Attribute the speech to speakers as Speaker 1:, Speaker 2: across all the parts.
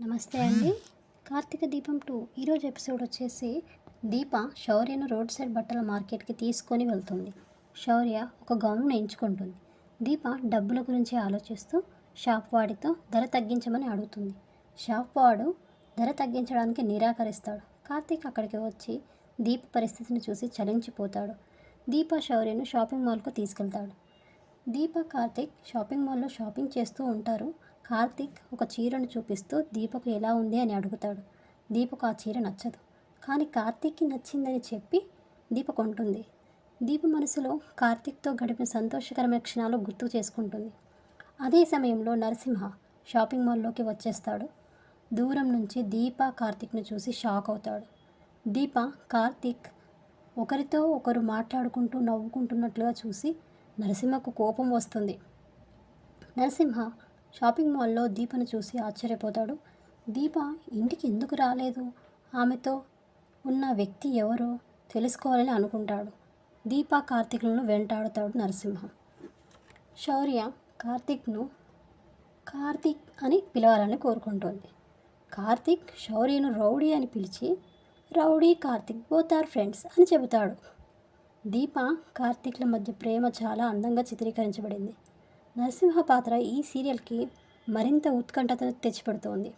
Speaker 1: నమస్తే అండి. కార్తీక దీపం టూ. ఈరోజు ఎపిసోడ్ వచ్చేసి దీప శౌర్యను రోడ్ సైడ్ బట్టల మార్కెట్కి తీసుకొని వెళ్తుంది. శౌర్య ఒక గౌన్ ఎంచుకుంటుంది. దీప డబ్బుల గురించి ఆలోచిస్తూ షాప్ వాడితో ధర తగ్గించమని అడుగుతుంది. షాప్ వాడు ధర తగ్గించడానికి నిరాకరిస్తాడు. కార్తీక్ అక్కడికి వచ్చి దీప పరిస్థితిని చూసి చలించిపోతాడు. దీప శౌర్యను షాపింగ్ మాల్కు తీసుకెళ్తాడు. దీప కార్తిక్ షాపింగ్ మాల్లో షాపింగ్ చేస్తూ ఉంటారు. కార్తిక్ ఒక చీరను చూపిస్తూ దీపకు ఎలా ఉంది అని అడుగుతాడు. దీపకు ఆ చీర నచ్చదు. కానీ కార్తిక్కి నచ్చిందని చెప్పి దీప కొంటుంది దీప మనసులో కార్తిక్తో గడిపిన సంతోషకరమైన క్షణాలు గుర్తు చేసుకుంటుంది. అదే సమయంలో నరసింహ షాపింగ్ మాల్లోకి వచ్చేస్తాడు. దూరం నుంచి దీప కార్తిక్ను చూసి షాక్ అవుతాడు. దీప కార్తిక్ ఒకరితో ఒకరు మాట్లాడుకుంటూ నవ్వుకుంటున్నట్లుగా చూసి నరసింహకు కోపం వస్తుంది. నరసింహ షాపింగ్ మాల్లో దీపను చూసి ఆశ్చర్యపోతాడు. దీప ఇంటికి ఎందుకు రాలేదు? ఆమెతో ఉన్న వ్యక్తి ఎవరో తెలుసుకోవాలని అనుకుంటాడు. దీప కార్తీక్లను వెంటాడుతాడు నరసింహ. శౌర్య కార్తీక్ను కార్తీక్ అని పిలవాలని కోరుకుంటుంది. కార్తీక్ శౌర్యను రౌడీ అని పిలిచి rowdy Karthik both are friends అని చెబుతాడు. దీప కార్తీక్ల మధ్య ప్రేమ చాలా అందంగా చిత్రీకరించబడింది. నరసింహ పాత్ర ఈ సీరియల్కి మరింత ఉత్కంఠత తెచ్చిపెడుతోంది.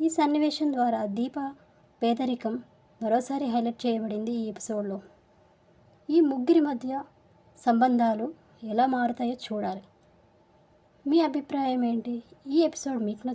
Speaker 1: ఈ సన్నివేశం ద్వారా దీప పేదరికం మరోసారి హైలైట్ చేయబడింది ఈ ఎపిసోడ్లో. ఈ ముగ్గురి మధ్య సంబంధాలు ఎలా మారుతాయో చూడాలి. మీ అభిప్రాయం ఏంటి? ఈ ఎపిసోడ్ మీకు